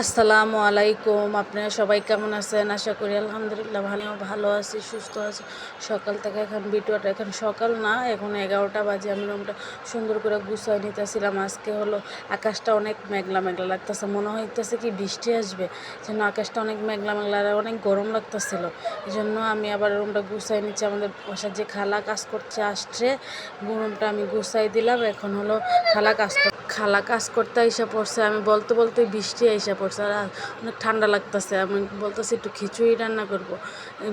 আসসালামু আলাইকুম। আপনারা সবাই কেমন আছেন? আশা করি আলহামদুলিল্লাহ ভালো ভালো আছি, সুস্থ আছি। সকাল থেকে এখন ভিডিওটা এখন সকাল না, এখন এগারোটা বাজে। আমি রুমটা সুন্দর করে গুছাই নিতেছিলাম। আজকে হলো আকাশটা অনেক মেঘলা মেঘলা লাগতেছে। মনে হইতেছে কি বৃষ্টি আসবে। যেন আকাশটা অনেক মেঘলা মেঘলা আর অনেক গরম লাগতেছিল। এই জন্য আমি আবার রুমটা গুছাই নিচ্ছি। আমাদের বাসার যে খালা কাজ করছে, আসছে। রুমটা আমি গুছাই দিলাম। এখন হলো খালা কাজ খালা কাজ করতে এসে পড়ছে, আমি বলতে বলতে বৃষ্টি এসে পড়ছে, আর অনেক ঠান্ডা লাগতেছে। আমি বলতেছি, একটু খিচুড়ি রান্না করব।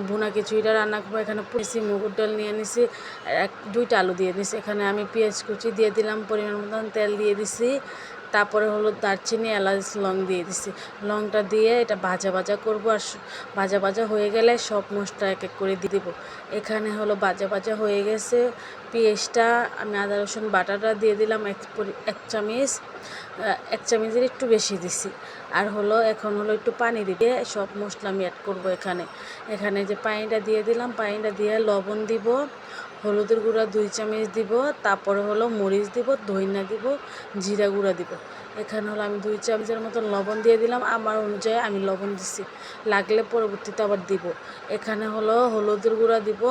বোনা খিচুড়িটা রান্না করব, এখানে পুষি মুগুর ডাল নিয়ে নিছি এক দুইটা আলু দিয়ে দিছি এখানে আমি পেঁয়াজ কুচি দিয়ে দিলাম, পরিমাণ মতন তেল দিয়ে দিছি। তারপরে হলো দারচিনি, এলাচ, লং দিয়ে দিছি। লংটা দিয়ে এটা ভাজা ভাজা করব আর ভাজা ভাজা হয়ে গেলে সব মশলা এক এক করে দিয়ে দিব। এখানে হলো ভাজা ভাজা হয়ে গেছে। পেঁয়াজটা, আমি আদা, রসুন, বাটাটা দিয়ে দিলাম এক এক চামচ। এক চামচের একটু বেশি দিছি। আর হলো এখন হলো একটু পানি দিয়ে সব মশলা আমি অ্যাড করব এখানে। এখানে যে পানিটা দিয়ে দিলাম, পানিটা দিয়ে লবণ দিব। হলুদের গুঁড়া দুই চামচ দিব, তারপরে হলো মরিচ দিব, ধইনা দিব, জিরা গুঁড়া দিব। এখানে হলো আমি দুই চামচের মতো লবণ দিয়ে দিলাম। আমার অনুযায়ী আমি লবণ দিছি। লাগলে পরবর্তীতে আবার দিব। এখানে হলো হলুদের গুঁড়া দিব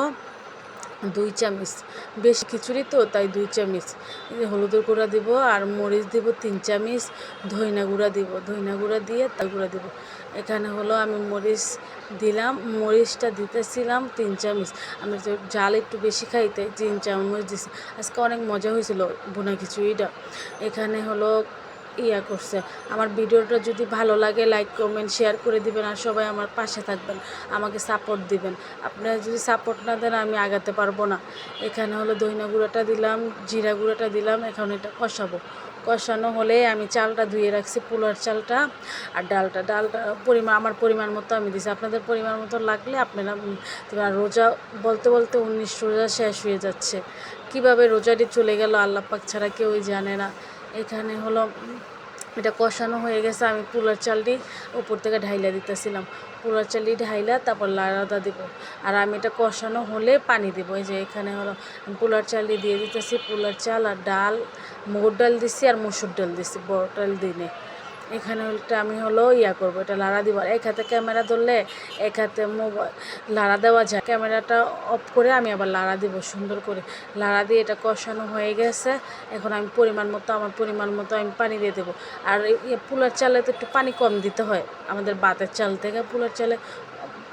দুই চামচ। বেশ খিচুড়ি তো, তাই দুই চামচ। হলুদের গুঁড়া দিব আর মরিচ দিব তিন চামচ। ধইনা গুঁড়া দিব। ধইনা গুঁড়া দিয়ে তার গুঁড়া দিব। এখানে হলো আমি মরিচ দিলাম। মরিচটা দিতেছিলাম তিন চামচ। আমি জাল একটু বেশি খাই তাই তিন চামচ দিছি। আজকে অনেক মজা হয়েছিল বোনা খিচুড়িটা। এখানে হলো ইয়া করছে। আমার ভিডিওটা যদি ভালো লাগে লাইক কমেন্ট শেয়ার করে দিবেন আর সবাই আমার পাশে থাকবেন, আমাকে সাপোর্ট দিবেন। আপনারা যদি সাপোর্ট না দেন, আমি আগাতে পারব না। এখানে হলো দইনা গুঁড়াটা দিলাম, জিরা গুঁড়াটা দিলাম, এখন এটা কষাবো। কষানো হলে আমি চালটা ধুয়ে রাখছি, পোলার চালটা আর ডালটা। ডালটা পরিমাণ আমার পরিমাণ মতো আমি দিছি। আপনাদের পরিমাণ মতো লাগলে আপনারা রোজা বলতে বলতে উনিশ রোজা শেষ হয়ে যাচ্ছে। কীভাবে রোজাটি চলে গেল, আল্লাহ পাক ছাড়া কেউই জানে না। এখানে হলো এটা কষানো হয়ে গেছে, আমি পোলার চালটি উপর থেকে ঢাইলা দিতেছিলাম। পোলার চালটি ঢাইলা, তারপর লাড়াটা দেবো। আর আমি এটা কষানো হলে পানি দেবো। এই যে এখানে হলো পোলার চালটি দিয়ে দিতেছি, পোলার চাল আর ডাল মুগুর ডাল দিছি আর মুসুর ডাল দিছি, বড় ডাল দিনে। এখানে উল্টা আমি হলো ইয়া করব, এটা লাড়া দিব। এক হাতে ক্যামেরা ধরলে এক হাতে মোবাইল লাড়া দেওয়া যায়। ক্যামেরাটা অফ করে আমি আবার লাড়া দিব, সুন্দর করে। লাড়া দিয়ে এটা কষানো হয়ে গেছে। এখন আমি পরিমাণ মতো, আমার পরিমাণ মতো আমি পানি দিয়ে দেবো। আর পুলার চালে তো একটু পানি কম দিতে হয়। আমাদের বাতের চাল থেকে পুলার চালে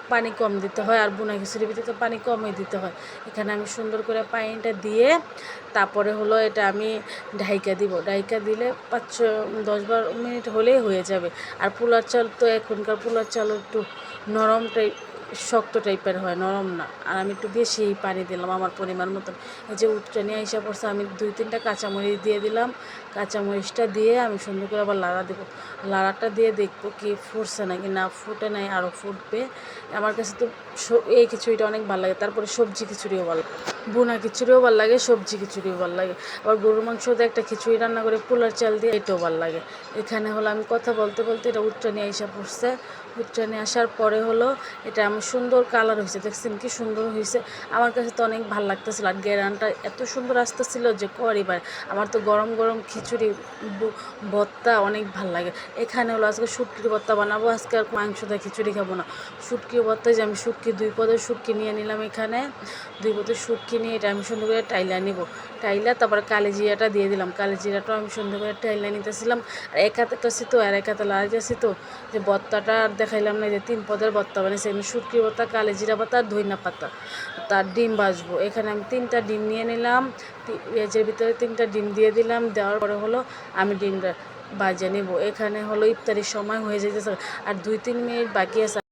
পানি কম দিতে হয় আর বোনা খিচুড়ির ভিতরে তো পানি কমই দিতে হয়। এখানে আমি সুন্দর করে পানিটা দিয়ে তারপরে হলো এটা আমি ঢাইকা দিব। ঢাইকা দিলে পাঁচ ছ- দশ বারো মিনিট হলেই হয়ে যাবে। আর পোলার চাল তো এখনকার পোলার চাল একটু নরম টাইপ শক্ত টাইপের হয়, নরম না। আর আমি একটু বেশি পানি দিলাম আমার পরিমাণ মতন। এই যে উঠটা নিয়ে এসে পড়ছে, আমি দুই তিনটা কাঁচামরিচ দিয়ে দিলাম। কাঁচামরিচটা দিয়ে আমি সুন্দর করে আবার লাড়া দেবো। লাড়াটা দিয়ে দেখব কি ফুটছে নাকি না ফুটে নাই আরও ফুটবে। আমার কাছে তো এই খিচুড়িটা অনেক ভালো লাগে। তারপরে সবজি খিচুড়িও ভালো লাগে। বোনা খিচুড়িও ভালো লাগে, সবজি খিচুড়িও ভালো লাগে। আবার গরুর মাংস দিয়ে একটা খিচুড়ি রান্না করে পোলার চাল দিয়ে এটাও ভালো লাগে। এখানে হলো আমি কথা বলতে বলতে এটা উচ্চ নিয়ে এসে পড়ছে। নিয়ে আসার পরে হলো, এটা আমার সুন্দর কালার হয়েছে। দেখছেন কি সুন্দর হয়েছে? আমার কাছে তো অনেক ভালো লাগতেছিল। আর গেরানটা এত সুন্দর আসতেছিল যে করিবার আমার তো গরম গরম খিচুড়ি ভর্তা অনেক ভালো লাগে। এখানে হলো আজকে শুটকির ভর্তা বানাবো। আজকে আর মাংস দিয়ে খিচুড়ি খাব না। শুটকি ভর্তা যে আমি শুটকি দুই পদের শুটকি নিয়ে নিলাম এখানে। দুই পদের শুটকি নিয়ে এটা আমি সুন্দর করে টাইলা নিব। টাইলা, তারপরে কালি জিরাটা দিয়ে দিলাম। কালি জিরাটাও আমি সুন্দর করে টাইলা নিতেছিলাম। আর এক হাতে তো আর এক হাতে যাচ্ছি তো যে ভর্তাটা আর দেখাইলাম না যে তিন পদের ভর্তা বানিয়েছি আমি শুটকি কালে জিরা পাতা, আর ধইনা পাতা। তার ডিম বাজবো এখানে আমি তিনটা ডিম নিয়ে নিলাম। পেঁয়াজের ভিতরে তিনটা ডিম দিয়ে দিলাম। দেওয়ার পরে হলো আমি ডিমটা বাজে নেব। এখানে হলো ইফতারির সময় হয়ে যেতেছে আর দুই, তিন মিনিট বাকি আছে।